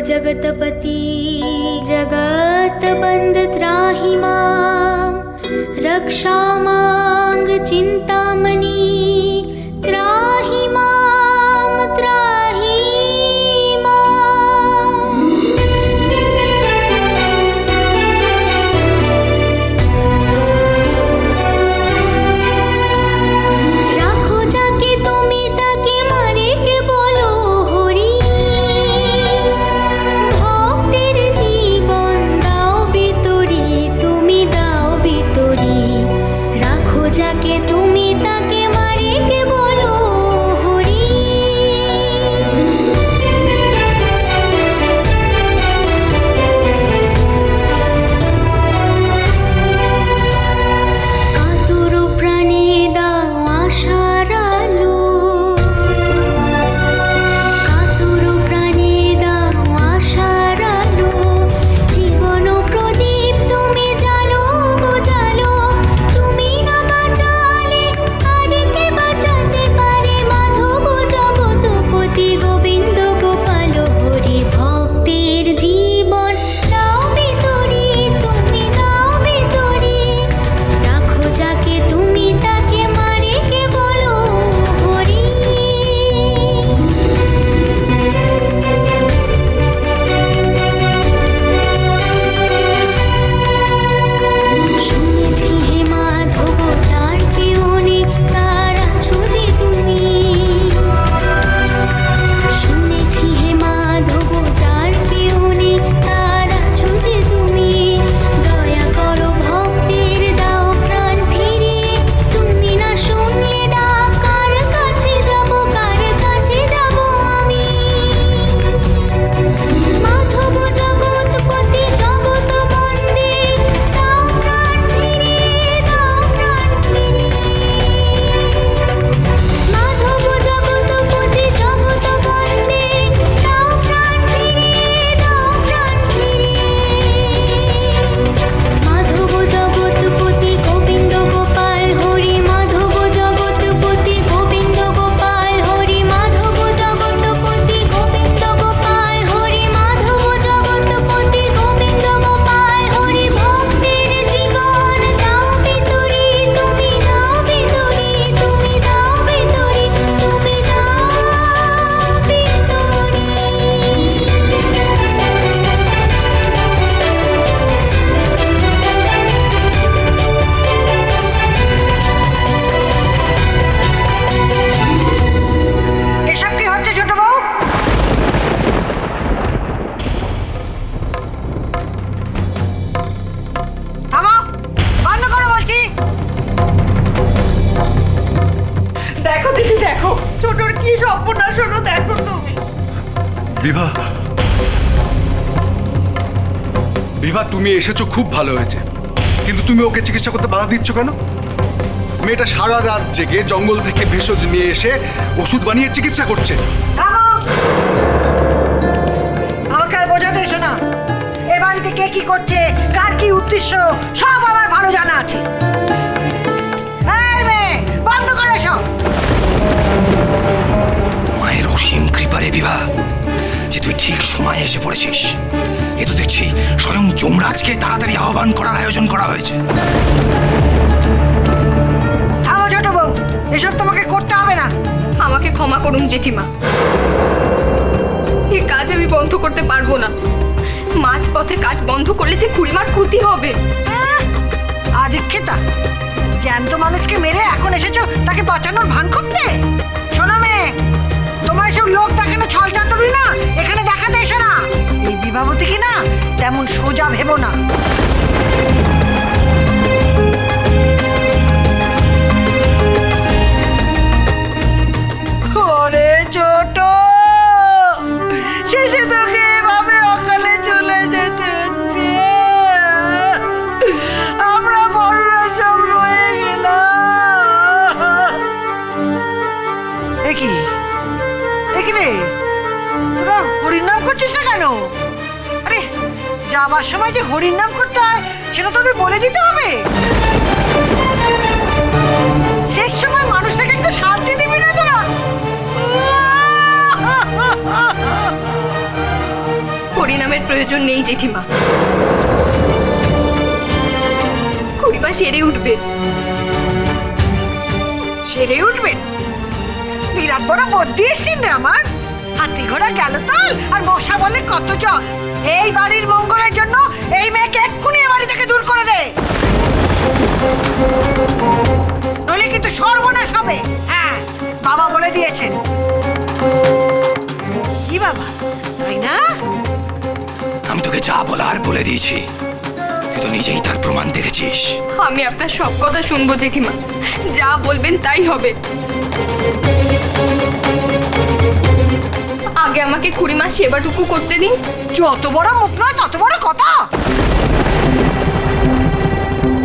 जगतपति जगत्बन्ध त्राहि मां। रक्षामाङ्ग বিভা। বিভা তুমি এসেছ খুব ভালো হয়েছে। কিন্তু তুমি ওকে চিকিৎসা করতে বাধা দিচ্ছ কেন? মেয়েটা সারা রাত জেগে জঙ্গল থেকে ভেষজ নিয়ে এসে ওষুধ বানিয়ে চিকিৎসা করছে। আমাকে আর বোঝাতে এসো না। এ বাড়িতে কে কি করছে কার কি উদ্দেশ্য সব আমার ভালো জানা আছে। বন্ধ করে সব মায়ের অসীম কৃপারে বিভা যে তুই ঠিক সময়ে এসে পড়েছিস। এ তো দেখছি স্বয়ং যমরাজকে তাড়াতাড়ি আহ্বান করার আয়োজন করা হয়েছে। থামো ছোট বউ এসব তোমাকে করতে হবে না। আমাকে ক্ষমা করুন জেঠিমা। এ কাজ আমি বন্ধ করতে পারব না। মাঝ পথে কাজ বন্ধ করলে যে খুড়িমার ক্ষতি হবে। আদিক্ষেতা জ্যান্ত মানুষকে মেরে এখন এসেছ তাকে বাঁচানোর ভান করতে? শোনা মেয়ে তোমার এসব লোক দেখানো ছল চাতুরি না? এখানে দেখাতে এসো না। এই বিভাবতীকে না? তেমন সোজা ভেবো না। হরির নাম করছিস না কেন? আরে যাবার সময় যে হরির নাম করতে হয় সেটা তোদের বলে দিতে হবে। শেষ সময় মানুষটাকে একটু শান্তি দিবি না তোরা। হরিনামের প্রয়োজন নেই জেঠিমা। খুড়িমা সেরে উঠবে। সেরে উঠবেন বিরাট বড় বুদ্ধি এসছেন রে আমার। হাতি ঘোড়া গেল তাল আর মশা বলে কত জল। এই বাড়ির মঙ্গলের জন্য এই মেয়েকে এক্ষুনি এ বাড়ি থেকে দূর করে দে। নইলে কিন্তু সর্বনাশ হবে। হ্যাঁ বাবা বলে দিয়েছেন। কি বাবা তাই না? আমি তোকে যা বলার বলে দিয়েছি তুই তো নিজেই তার প্রমাণ দেখেছিস। আমি আপনার সব কথা শুনব জেঠিমা। যা বলবেন তাই হবে। আগে আমাকে খুড়িমার সেবাটুকু করতে দিন। যত বড় মুখ নয় তত বড় কথা।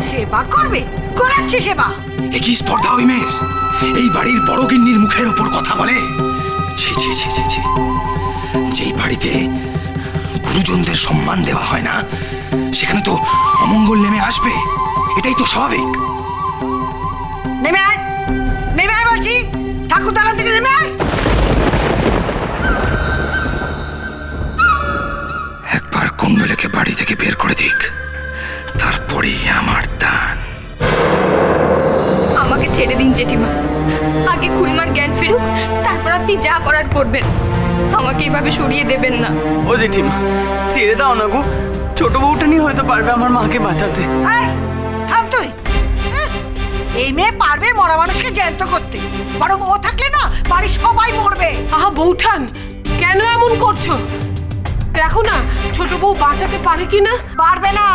সেবা করবে করাচ্ছি সেবা। এ কি স্পর্ধা ওই মেয়ের। এই বাড়ির বড় গিন্নির মুখের ওপর কথা বলে। ছি ছি ছি ছি ছি। যেই বাড়িতে গুরুজনদের সম্মান দেওয়া হয় না সেখানে তো অমঙ্গল নেমে আসবে। এটাই তো স্বাভাবিক। নেমে আয় নেমে আয় বলছি। ঠাকুর থেকে নেমে আয়। একবার বাড়ি থেকে বের করে দিক। তারপরেই আমার দান। আমাকে ছেড়ে দিন জেঠিমা। আগে খুড়িমার জ্ঞান ফিরুক তারপর আপনি যা করার করবেন। আমাকে এভাবে সরিয়ে দেবেন না। ও জেঠিমা ছেড়ে দাও না গো। ছোট বউটা নিয়ে হয়তো পারবে আমার মাকে বাঁচাতে। আয় থাম তুই। এই মেয়ে পারবে মরা মানুষকে জ্যান্ত করতে। বরং ও থাকলে না বাড়ির সবাই মরবে। আহা বৌঠান কেন এমন করছ? দেখো না ছোট বউ বাঁচাতে পারে কি না পারবে না।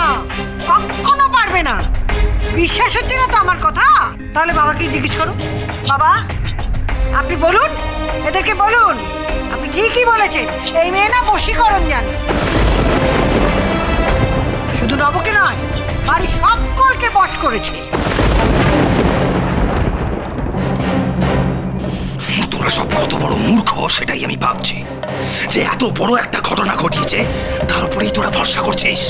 কখনো পারবে না। বিশ্বাস হচ্ছে না তো আমার কথা? তাহলে বাবাকে জিজ্ঞেস করো। বাবা আপনি বলুন এদেরকে বলুন। আপনি ঠিকই বলেছেন এই মেয়ে না বশীকরণ জানে। শুধু নবকে নয় বাড়ির সকলকে বশ করেছে। তোরা সব কত বড় মূর্খ সেটাই আমি ভাবছি। যে এত বড় একটা ঘটনা ঘটিয়েছে তার উপরেই তোরা ভরসা করছিস।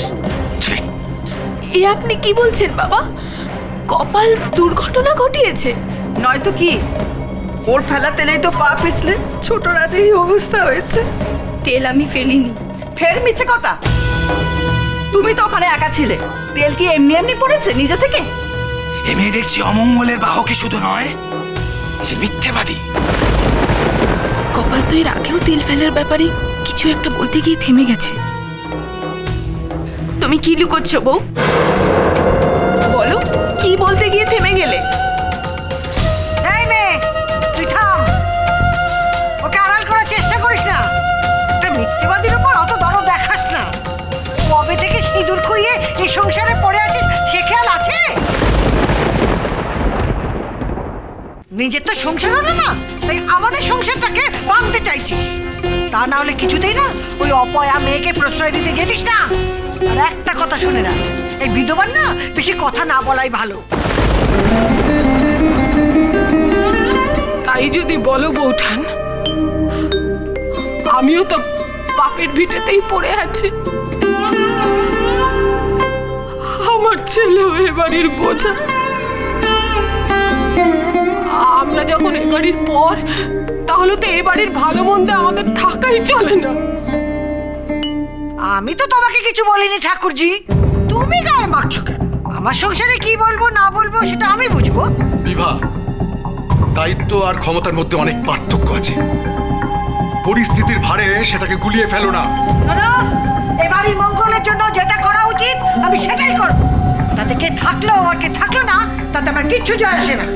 এ আপনি কি বলছেন বাবা? কপাল দুর্ঘটনা ঘটিয়েছে। নয়তো কি? ওর ফেলা তেলেই তো পা পিছলে ছোট রাজে এই অবস্থা হয়েছে। তেল আমি ফেলিনি। ফের মিছে কথা। তুমি তো ওখানে একা ছিলে। তেল কি এমনি এমনি পড়েছে নিজে থেকে? এ মেয়ে দেখছি অমঙ্গলের বাহকই শুধু নয় যে মিথ্যেবাদী। কপাল তো এর আগেও তেল ফেলার ব্যাপারে কিছু একটা বলতে গিয়ে থেমে গেছে। তুমি কি লুকোচ্ছ বউ? বলো, কি বলতে গিয়ে থেমে গেলে? তুই থাম। ওকে আড়াল করার চেষ্টা করিস না। একটা অত দেখাস না। কবে খুইয়ে সংসারে পড়ে আছিস, সে খেয়াল আছে? নিজের তো সংসার হলো না, তাই আমাদের সংসারটাকে ভাঙতে চাইছিস। তা না হলে কিছুতেই না ওই অপয়া মেয়েকে প্রশ্রয় দিতে যেতিস না। আর একটা কথা শুনে না এই বিধবার না বেশি কথা না বলাই ভালো। তাই যদি বলো বৌঠান, আমিও তো বাপের ভিটেতেই পড়ে আছি। আমার ছেলেও এ বাড়ির বোঝা। আমরা যখন এ বাড়ির পর তাহলে তো এ বাড়ির ভালো মন্দে আমাদের থাকাই চলে না। আমি তো তোমাকে কিছু বলিনি ঠাকুরজি। তুমি গায়ে মাখছো কেন? আমার সংসারে কি বলব না বলব সেটা আমি বুঝব। বিভা দায়িত্ব আর ক্ষমতার মধ্যে অনেক পার্থক্য আছে। পরিস্থিতির ভারে সেটাকে গুলিয়ে ফেলো না। শোনো, এ বাড়ির মঙ্গলের জন্য যেটা করা উচিত আমি সেটাই করব। তাতে কে থাকল আর কে থাকল না তাতে আমার কিচ্ছু যায় আসে না।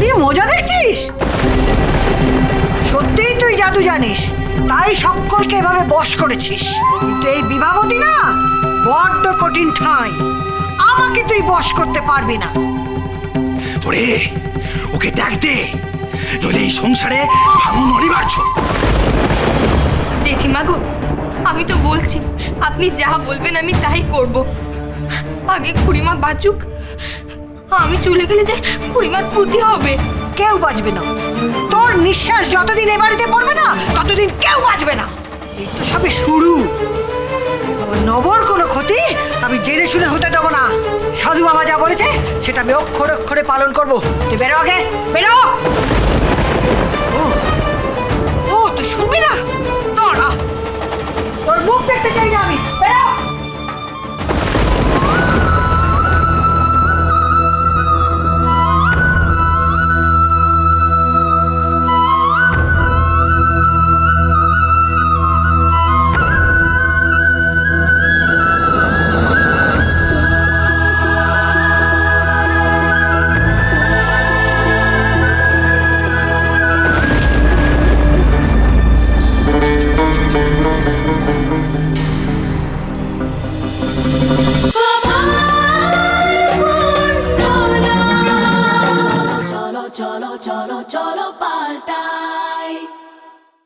দাঁড়িয়ে মজা দেখছিস? সত্যিই তুই জাদু জানিস তাই সকলকে এভাবে বশ করেছিস। কিন্তু এই বিভাবতী না বড্ড কঠিন ঠাঁই। আমাকে তুই বশ করতে পারবি না। ওরে ওকে দেখ দে নইলে এই সংসারে ভাঙন অনিবার্য। জেঠিমা গো আমি তো বলছি আপনি যা বলবেন আমি তাই করব। আগে খুড়িমা বাঁচুক আমি চলে গেলে যে খুড়িমার ক্ষতি হবে। কেউ বাঁচবে না। তোর নিঃশ্বাস যতদিন এ বাড়িতে পড়বে না, ততদিন কেউ বাঁচবে না। এই তো সবে শুরু। নবর কোনো ক্ষতি, আমি জেনে শুনে হতে দেবো না। সাধু বাবা যা বলেছে, সেটা আমি অক্ষরে অক্ষরে পালন করব। বেরো আগে, বেরো! ও ও, তুই শুনবি না? তোর মুখ দেখতে চাই না আমি। বেরো!